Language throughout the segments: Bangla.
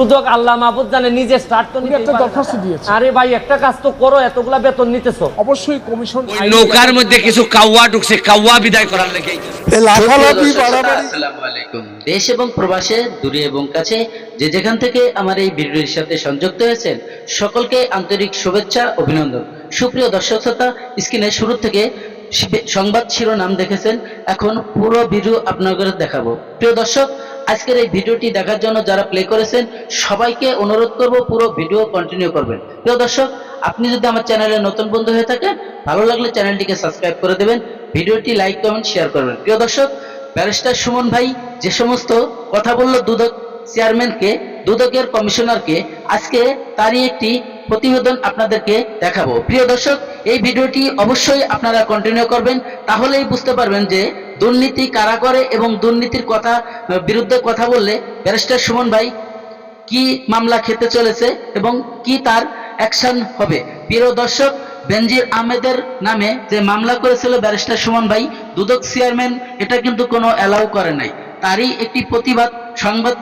সুযোগ আল্লাহ মাহবুদ জানে নিজে স্টার্ট তো একটা দরখাস্ত দিয়েছে। আরে ভাই একটা কাজ তো করো এতগুলা বেতন নিতেছো। অবশ্যই কমিশন নৌকার মধ্যে কিছু কাউয়া ঢুকছে কাউয়া বিদায় করার লেগে। দেশ এবং প্রবাসে দূরে এবং কাছে যে যেখান থেকে আমার এই ভিডিওর সাথে সংযুক্ত হয়েছেন সকলকে আন্তরিক শুভেচ্ছা অভিনন্দন। সুপ্রিয় দর্শক শ্রোতা স্ক্রিনে শুরু থেকে সংবাদ শিরোনাম দেখেছেন এখন পুরো ভিডিও আপনাদের দেখাবো। প্রিয় দর্শক আজকের এই ভিডিওটি দেখার জন্য যারা প্লে করেছেন, সবাইকে অনুরোধ করব পুরো ভিডিও কন্টিনিউ করবেন। প্রিয় দর্শক, আপনি যদি আমার চ্যানেলে নতুন বন্ধু হয়ে থাকেন, ভালো লাগলে চ্যানেলটিকে সাবস্ক্রাইব করে দেবেন, ভিডিওটি লাইক কমেন্ট শেয়ার করবেন। প্রিয় দর্শক ব্যারিস্টার সুমন ভাই যে সমস্ত কথা বলল দুদক চেয়ারম্যানকে দুদকের কমিশনারকে আজকে তারই একটি প্রতিবেদন আপনাদেরকে দেখাবো। প্রিয় দর্শক, এই ভিডিওটি অবশ্যই আপনারা কন্টিনিউ করবেন, তাহলেই বুঝতে পারবেন যে দুর্নীতি কারা করে এবং দুর্নীতির কথা, বিরুদ্ধে কথা বললে, ব্যারিস্টার সুমন ভাই, কি মামলা খেতে চলেছে এবং কি তার অ্যাকশন হবে? প্রিয় দর্শক, বেনজির আহমেদের নামে যে মামলা করেছিল ব্যারিস্টার সুমন ভাই, দুদক চেয়ারম্যান, এটা কিন্তু কোনো অ্যালাউ করে নাই। তারই একটি প্রতিবাদ সংবাদ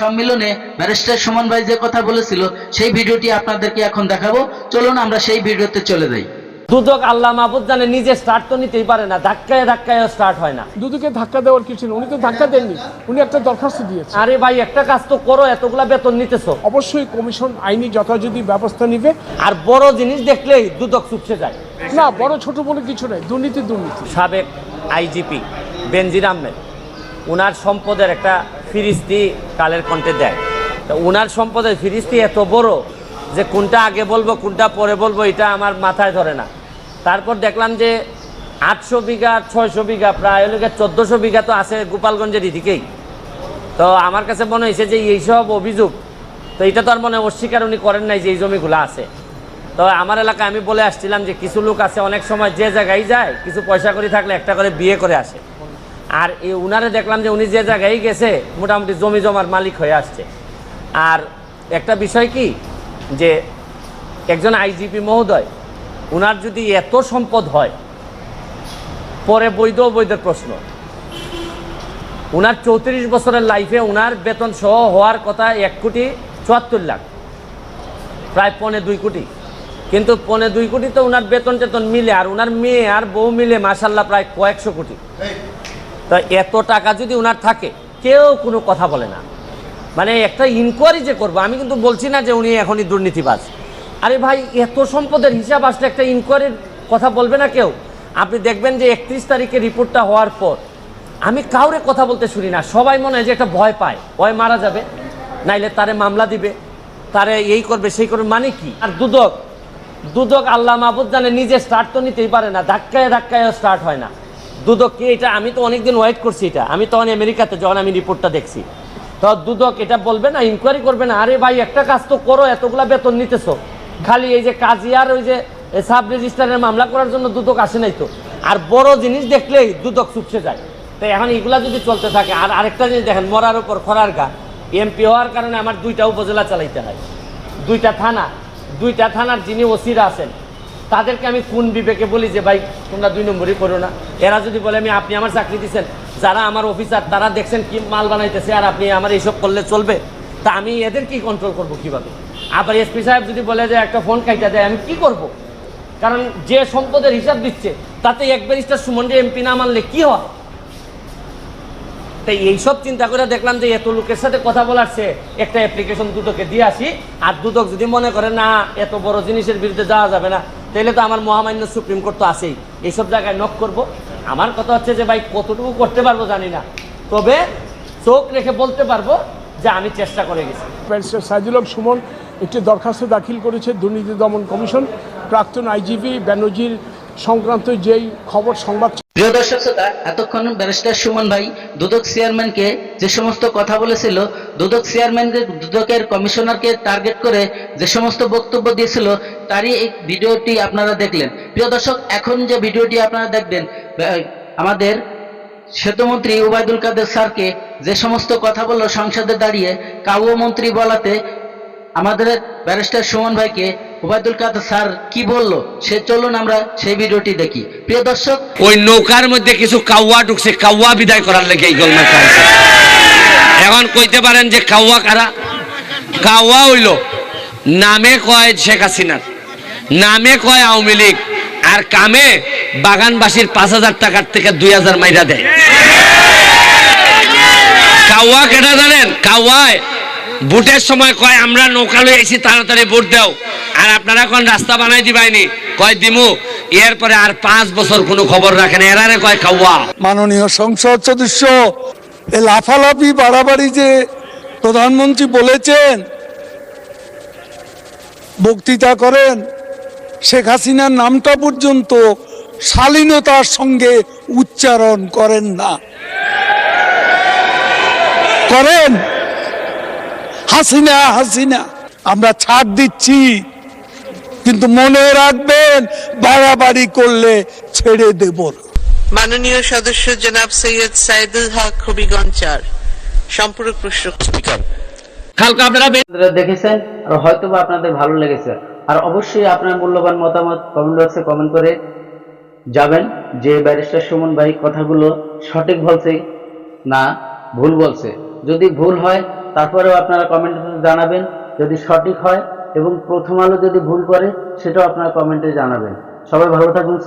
সম্মেলনে ব্যারিস্টার সুমন ভাই যে কথা বলেছিল, সেই ভিডিওটি আপনাদেরকে এখন দেখাবো। চলুন আমরা সেই ভিডিওতে চলে যাই। দুদক আল্লাহ মাহবুদ জানে নিজে স্টার্ট তো নিতেই পারে না ধাক্কায় ধাক্কায় স্টার্ট হয় না। দুদুকে ধাক্কা দেওয়ার কিছু নেই উনি তো ধাক্কা দেননি উনি একটা দরখাস্ত দিয়েছে আরে ভাই একটা কাজ তো করো এতগুলা বেতন নিতেছো। অবশ্যই কমিশন আইনি যথাযথ ব্যবস্থা নিবে। আর বড় জিনিস দেখলেই দুদক চুপসে যায়। না বড় ছোট বলে কিছু নেই দুর্নীতি দুর্নীতি। সাবেক আইজিপি বেনজির আহমেদ উনার সম্পদের একটা ফিরিস্তি কালের কণ্ঠে দেয়। তো উনার সম্পদের ফিরিস্তি এত বড় যে কোনটা আগে বলব কোনটা পরে বলব এটা আমার মাথায় ধরে না। তারপর দেখলাম যে আটশো বিঘা, ছয়শো বিঘা, প্রায় হলো চোদ্দোশো বিঘা তো আছে গোপালগঞ্জের এদিকেই। তো আমার কাছে মনে হয়েছে যে এইসব অভিযোগ, তো এটা তো আর মনে অস্বীকার উনি করেন নাই যে এই জমিগুলো আছে। তো আমার এলাকায় আমি বলে আসছিলাম যে কিছু লোক আছে, অনেক সময় যে জায়গায় যায়, কিছু পয়সা করে থাকলে একটা করে বিয়ে করে আসে। আর এই উনারে দেখলাম যে উনি যে জায়গায় গেছে, মোটামুটি জমি জমার মালিক হয়ে আসছে। আর একটা বিষয় কি, যে একজন আইজিপি মহোদয় উনার যদি এত সম্পদ হয় পরে বৈধ অবৈধের প্রশ্ন। উনার চৌত্রিশ বছরের লাইফে উনার বেতন সহ হওয়ার কথা এক কোটি চুয়াত্তর লাখ প্রায় পৌনে দুই কোটি। কিন্তু পৌনে দুই কোটি তো উনার বেতন টেতন মিলে আর উনার মেয়ে আর বউ মিলে মাসাল্লাহ প্রায় কয়েকশো কোটি। তো এত টাকা যদি উনার থাকে কেউ কোনো কথা বলে না। মানে একটা ইনকোয়ারি যে করব আমি কিন্তু বলছি না যে উনি এখনই দুর্নীতিবাজ। আরে ভাই, এত সম্পদের হিসাব আসলে একটা ইনকোয়ারির কথা বলবে না কেউ? আপনি দেখবেন যে একত্রিশ তারিখে রিপোর্টটা হওয়ার পর, আমি কাউরে কথা বলতে শুনি না, সবাই মনে হয় যে একটা ভয় পায়। ভয় মারা যাবে, নাইলে তারে মামলা দিবে, তারে এই করবে, সেই করবে মানে কি? আর দুদক দুদক আল্লাহ মাহবুদ জানে, নিজে স্টার্ট তো নিতেই পারে না, ধাক্কায় ধাক্কায় স্টার্ট হয় না। দুদক কি এটা? আমি তো অনেকদিন ওয়েট করছি এটা। আমি তখন আমেরিকাতে যখন আমি রিপোর্টটা দেখছি। তো দুদক এটা বলবে না ইনকোয়ারি করবে না, আরে ভাই, একটা কাজ তো করো, এতগুলা বেতন নিতেছো। খালি এই যে কাজিয়ার ওই যে সাব রেজিস্ট্রারের মামলা করার জন্য দুদক আসে নাই তো। আর বড় জিনিস দেখলেই দুদক চুপসে যায়। তো এখন এগুলা যদি চলতে থাকে, আর আরেকটা জিনিস দেখেন, মরার উপর খরার গা। এমপি হওয়ার কারণে আমার দুইটা উপজেলা চালাইতে হয়। দুইটা থানা, দুইটা থানার যিনি ওসিরা আছেন, তাদেরকে আমি কোন বিবেকে বলি যে, ভাই, তোমরা দুই নম্বরই করো না। এরা যদি বলে, আমি, আপনি আমার চাকরি দিচ্ছেন যারা আমার অফিসার, তারা দেখছেন কি মাল বানাইতেছে, আর আপনি আমার এইসব করলে চলবে? তা আমি এদের কি কন্ট্রোল করব কীভাবে? আবার এসপি সাহেব যদি বলে যে একটা ফোন কাইটা দেয়, আমি কি করব? কারণ যে সম্পদের হিসাব দিচ্ছে, তাতে এক ব্যারিস্টার সুমন্ডি এমপি না মানলে কি হয়? তাই এইসব চিন্তা করে দেখলাম যে এত লোকের সাথে কথা বলার চেয়ে একটা অ্যাপ্লিকেশন দুদকে দিয়ে আসি, আর দুদক যদি মনে করে, না, এত বড় জিনিসের বিরুদ্ধে যাওয়া যাবে না তাহলে তো আমার মহামান্য সুপ্রিম কোর্ট তো আছেই। এইসব জায়গায় নক করব। আমার কথা হচ্ছে যে, ভাই, কতটুকু করতে পারব জানি না। তবে চোখ রেখে বলতে পারব যে, আমি চেষ্টা করে গেছি। হক সুমন একটি দরখাস্ত দাখিল করেছে দুর্নীতি দমন কমিশন। প্রাক্তন আইজিপি ব্যানার্জির সংক্রান্ত যেই খবর সংবাদ প্রিয় দর্শক শ্রোতা, এতক্ষণ ব্যারিস্টার সুমন ভাই দুদক চেয়ারম্যানকে যে সমস্ত কথা বলেছিল, দুদক চেয়ারম্যানকে, দুদকের কমিশনারকে টার্গেট করে যে সমস্ত বক্তব্য দিয়েছিল, তারই এই ভিডিওটি আপনারা দেখলেন। প্রিয় দর্শক, এখন যে ভিডিওটি আপনারা দেখবেন আমাদের সেতুমন্ত্রী ওবায়দুল কাদের স্যারকে যে সমস্ত কথা বলল সংসদে দাঁড়িয়ে কাউয় মন্ত্রী বলাতে আমাদের ব্যারিস্টার সুমন ভাইকে ওবায়দুল কাদের স্যার কি বলল? সে চলুন আমরা সেই ভিডিওটি দেখি। প্রিয় দর্শক, ওই নৌকার মধ্যে কিছু কাউয়া ঢুকছে, কাউয়া বিদায় করার লেগে এই খাইছে এখন কইতে পারেন যে কাউয়া কারা? কাওয়া হইল, নামে কয় শেখ হাসিনার নামে কয় আওয়ামী লীগ, আর কামে বাগানবাসীর পাঁচ হাজার টাকার থেকে দুই হাজার মাইরা দেয়। কাওয়া কেটা জানেন? কাওয়ায় ভোটের সময় কয়, আমরা নৌকা আইছি তাড়াতাড়ি ভোট দাও। আর আপনারা কোন রাস্তা বানাই দিবাইনি? কয়, দিমু। এরপরে আর পাঁচ বছর কোনো খবর রাখেন এরারে কয়, খাওয়া। মাননীয় সংসদ সদস্য, এ লাফালাফি বাড়াবাড়ি যে প্রধানমন্ত্রী বলেছেন, বক্তৃতা করেন, শেখ হাসিনার নামটা পর্যন্ত শালীনতার সঙ্গে উচ্চারণ করেন না। করেন? হাসিনা হাসিনা আমরা ছাড় দিচ্ছি। কিন্তু মনে রাখবেন বাড়াবাড়ি করলে ছেড়ে দেব না। মাননীয় সদস্য জনাব সৈয়দ সাইদুল হক হবিগঞ্জ চার। সম্পূরক প্রশ্ন। কালকে আপনারা আপনারা দেখেছেন আর হয়তো বা আপনাদের ভালো লেগেছে। আর অবশ্যই আপনার মূল্যবান মতামত কমেন্ট বক্সে কমেন্ট করে যাবেন যে ব্যারিস্টার সুমন ভাই কথাগুলো সঠিক বলছে না ভুল বলছে। যদি ভুল হয় তারপরেও আপনারা কমেন্টে জানাবেন যদি সঠিক হয় এবং প্রথম আলো যদি ভুল করে, সেটাও আপনারা কমেন্টে জানাবেন। সবাই ভালো সুস্থ